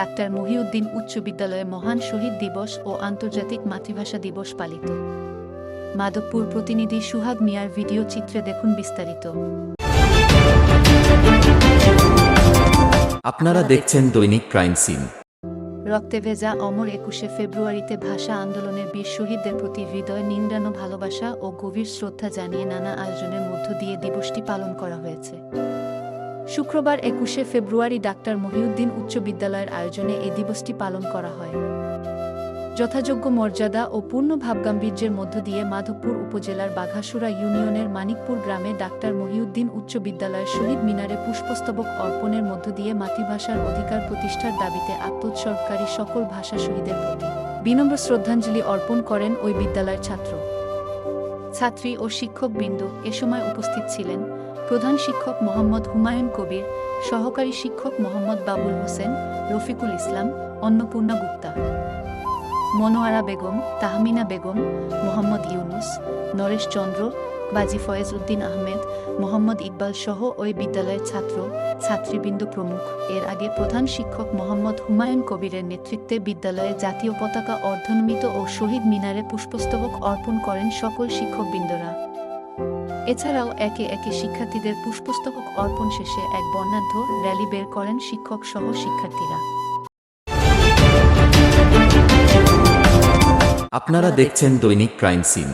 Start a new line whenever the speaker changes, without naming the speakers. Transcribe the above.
Doctor Mohiuddin উচ্চ বিদ্যালয়ে মহান শহীদ দিবস ও আন্তর্জাতিক মাতৃভাষা দিবস পালিত। মাধবপুর প্রতিনিধি সুহাগ মিয়ার ভিডিও চিত্রে দেখুন বিস্তারিত।
আপনারা দেখছেন দৈনিক ক্রাইম সিন।
রক্তে ভেজা অমর একুশে ফেব্রুয়ারিতে ভাষা আন্দোলনের বীর শহীদদের প্রতি হৃদয় নিংড়ানো ভালোবাসা ও গভীর শ্রদ্ধা জানিয়ে নানা আয়োজনের মধ্য দিয়ে দিবসটি পালন করা হয়েছে। শুক্রবার একুশে ফেব্রুয়ারি ডাক্তার মহিউদ্দিন উচ্চ বিদ্যালয়ের আয়োজনে এই দিবসটি পালন করা হয়। যথাযোগ্য মর্যাদা ও পূর্ণ ভাবগাম্ভীর্যের মধ্য দিয়ে মাধবপুর উপজেলার বাঘাসুরা ইউনিয়নের মানিকপুর গ্রামে ডাক্তার মহিউদ্দিন উচ্চ বিদ্যালয়ের শহীদ মিনারে পুষ্পস্তবক অর্পণের মধ্য দিয়ে মাতৃভাষার অধিকার প্রতিষ্ঠার দাবিতে আত্মোৎসর্গকারী সকল ভাষা শহীদের প্রতি বিনম্র শ্রদ্ধাঞ্জলি অর্পণ করেন ওই বিদ্যালয়ের ছাত্র। ছাত্রী ও শিক্ষকবৃন্দ এ সময় উপস্থিত ছিলেন। প্রধান শিক্ষক মোহাম্মদ হুমায়ুন কবির, সহকারী শিক্ষক মোহাম্মদ বাবুল হোসেন, রফিকুল ইসলাম, অন্নপূর্ণা গুপ্তা। মনোয়ারা বেগম, তাহমিনা বেগম, মোহাম্মদ ইউনুস, নরেশ চন্দ্র, বাজি ফয়েজ উদ্দিন আহমেদ, মোহাম্মদ ইকবাল সহ ওই বিদ্যালয়ের ছাত্র, ছাত্রীবৃন্দ প্রমুখ। এর আগে প্রধান শিক্ষক মোহাম্মদ হুমায়ুন কবিরের নেতৃত্বে বিদ্যালয়ে জাতীয় পতাকা অর্ধনমিত ও শহীদ মিনারে পুষ্পস্তবক অর্পণ করেন সকল শিক্ষকবৃন্দরা। এছাড়াও একে একে শিক্ষার্থীদের পুষ্পস্তবক অর্পণ শেষে এক বর্ণাঢ্য র্যালি বের করেন শিক্ষক সহ শিক্ষার্থীরা।
আপনারা দেখছেন দৈনিক ক্রাইম সিন।